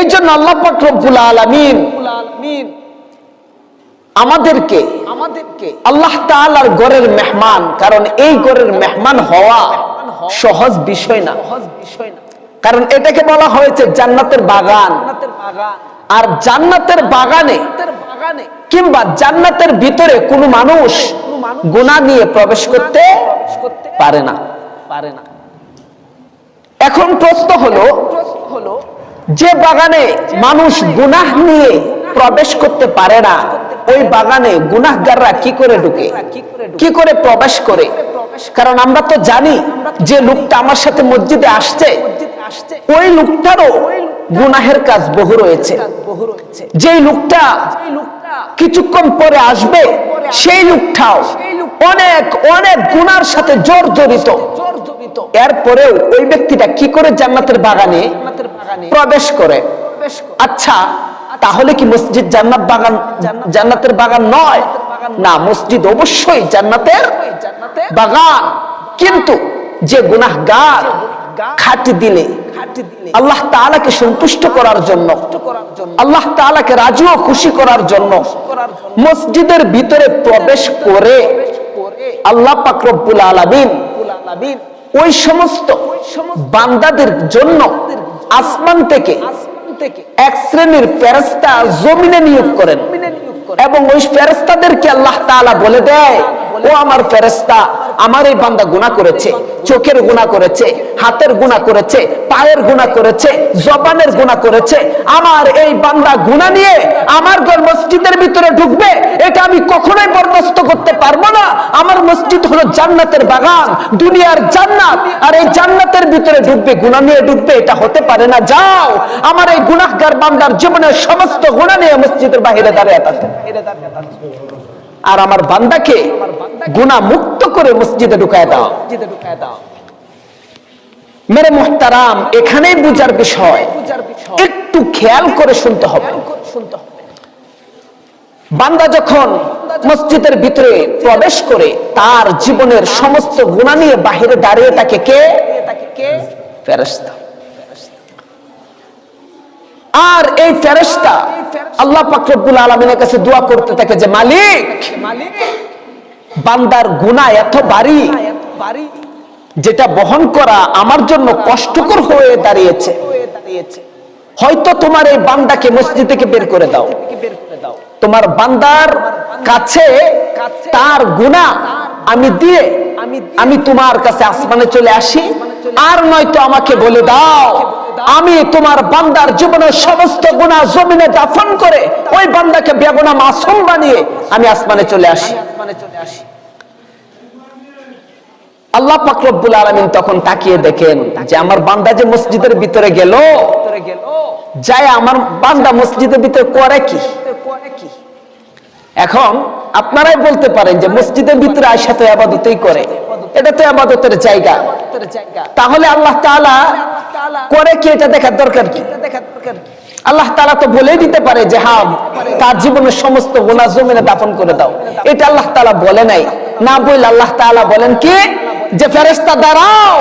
এই জন্য আল্লাহ পাক রব্বুল আলামিন আমাদেরকে আমাদেরকে আল্লাহ তাআলার ঘরের মেহমান কারণ এই ঘরের মেহমান হওয়া সহজ বিষয় না। সহজ বিষয় না। কারণ এটাকে বলা হয়েছে জান্নাতের বাগান। আর জান্নাতের বাগানে কিংবা জান্নাতের ভিতরে কোনো মানুষ গুনাহ নিয়ে প্রবেশ করতে প্রবেশ করতে পারে না। পারে না। এখন প্রশ্ন হলো প্রশ্ন হলো যে বাগানে মানুষ গুনাহ নিয়ে প্রবেশ করতে পারে না, ওই বাগানে গুনাহগাররা কি করে ঢুকে? কি করে প্রবেশ করে? কারণ আমরা তো জানি যে লোকটা আমার সাথে মসজিদে আসছে, ওই লোকটারও গুনাহের কাজ বহু রয়েছে। যেই লোকটা কিছুক্ষণ পরে আসবে, সেই লোকটাও অনেক অনেক গুনার সাথে জর্জরিত। জর্জরিত এরপরেও ওই ব্যক্তিটা কি করে জান্নাতের বাগানে প্রবেশ করে। আচ্ছা তাহলে কি মসজিদ জান্নাত বাগান জান্নাতের বাগান নয়? না মসজিদ অবশ্যই জান্নাতের বাগান। কিন্তু যে গুনাহগার খাটি দিলে আল্লাহ তাআলাকে সন্তুষ্ট করার জন্য আল্লাহ তাআলাকে রাজি ও খুশি করার জন্য মসজিদের ভিতরে প্রবেশ করে আল্লাহ পাক রব্বুল আলামিন ওই সমস্ত বান্দাদের জন্য আসমান থেকে এক শ্রেণির ফেরেশতা জমিনে নিয়োগ করেন। এবং ওই ফেরেশতাদেরকে আল্লাহ তাআলা বলে দেয়, ও আমার ফেরেশতা, আমার এই বান্দা গুনাহ করেছে, চোখের গুনাহ করেছে, হাতের গুনাহ করেছে, পায়ের গুনাহ করেছে, জবানের গুনাহ করেছে। আমার এই বান্দা গুনাহ নিয়ে আমার ঘর মসজিদের ভিতরে ঢুকবে, এটা আমি কখনোই বরদাস্ত করতে পারব না। আমার মসজিদ হলো জান্নাতের বাগান, দুনিয়ার জান্নাত। আর এই জান্নাতের ভিতরে ঢুকবে গুনাহ নিয়ে ঢুকবে এটা হতে পারে না। যাও, আমার এই গুনাহগার বান্দার জীবনের সমস্ত গুনাহ নিয়ে মসজিদের বাইরে দাঁড়িয়ে থাকে আর আমার বান্দাকে গুনাহ মুক্ত করে মসজিদে ঢুকায় দাও। মসজিদে ঢুকায় দাও মেরে মুহতারাম, এখানেই বুঝার বিষয়। একটু খেয়াল করে শুনতে হবে শুনতে হবে। বান্দা যখন মসজিদের ভিতরে প্রবেশ করে, তার জীবনের সমস্ত গুণা নিয়ে বাহিরে দাঁড়িয়ে তাকে কে? আর এই ফেরেশতা আল্লাহ পাক রব্বুল আলামিনের কাছে দোয়া করতে থাকে যে, মালিক, বান্দার গুনাহ এত বাড়ি যেটা বহন করা আমার জন্য কষ্টকর হয়ে দাঁড়িয়েছে। হয়ে হয়তো তোমার এই বান্দাকে মসজিদ থেকে বের করে দাও। তোমার বান্দার কাছে তার গুণা আমি দিয়ে আমি তোমার কাছে আসমানে চলে আসি। আর নয়তো আমাকে বলে দাও, আমি তোমার বান্দার জীবনের সমস্ত গুণা জমিনে দাফন করে ওই বান্দাকে বেগুনা মাসুম বানিয়ে আমি আসমানে চলে আসি। আল্লাহ পাকরব্বুল আলমিন তখন তাকিয়ে দেখেন যে আমার বান্দা যে মসজিদের ভিতরে গেল যায় আমার বান্দা মসজিদের ভিতরে করে কি? এখন আপনারাই বলতে পারেন যে মসজিদের ভিতরে আয়সা তো আবাদতেই করে। এটা তো আবাদতের জায়গা। তাহলে আল্লাহ তাআলা করে কি? এটা দেখার দরকার কি? আল্লাহ তাআলা তো বলেই দিতে পারে যে হ্যাঁ তার জীবনের সমস্ত গুনাহ জমিনে দাফন করে দাও। এটা আল্লাহ তাআলা বলে নাই। না বলে আল্লাহ তাআলা বলেন কি? যে ফেরেশতা, দাঁড়াও।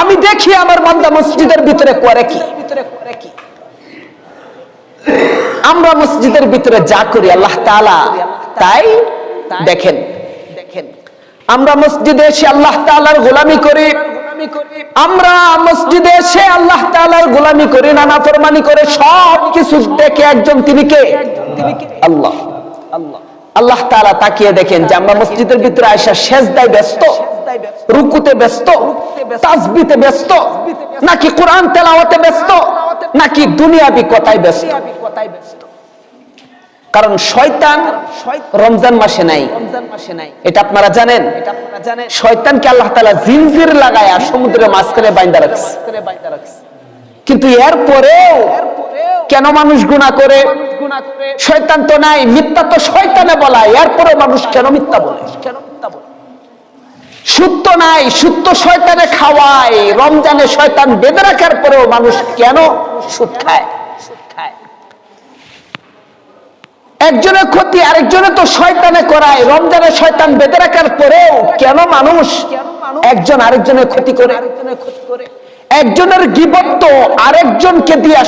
আমি দেখি আমার বান্দা মসজিদের ভিতরে করে কি ভিতরে করে কি আমরা মসজিদের ভিতরে যা করি আল্লাহ তাআলা তাই দেখেন। আমরা মসজিদে এসে আল্লাহ তাআলার গোলামি করি। আমরা মসজিদে এসে আল্লাহ তাআলার গোলামি করি নানা ফরমানি করে সব কিছু দেখে একজন তিনি কে? আল্লাহ। আল্লাহ তাআলা তাকিয়ে দেখেন যে আমরা মসজিদের ভিতরে আয়সা সেজদায় ব্যস্ত রুকুতে ব্যস্ত, তাসবিতে ব্যস্ত নাকি কোরআন তেলাওয়াতে ব্যস্ত নাকি দুনিয়াবি কথায় ব্যস্ত কথায় ব্যস্ত। কারণ শয়তান রমজান মাসে নাই। এটা আপনারা জানেন। শয়তানকে আল্লাহ তাআলা জিনজির লাগায়া সমুদ্রের মাঝখানে বাইন্দা রাখছে। কিন্তু এরপরেও এরপরেও কেন মানুষ গুনাহ করে? শয়তান তো নাই, মিথ্যা তো শয়তানে বলা। এরপরে মানুষ কেন মিথ্যা বলে? কেন মিথ্যা বলে সুত্ত নাই সুত্ত শয়তানে খাওয়ায়। রমজানে শয়তান বেঁধে রাখার পরেও মানুষ কেন সুদ খায়? একজনের ক্ষতি আরেকজনে তো শয়তানে করায়। রমজানের শয়তান বেঁধে রাখার পরেও কেন মানুষ একজন আরেকজনের ক্ষতি করে? একজনের গিবত্ত আরেকজনকে দিয়া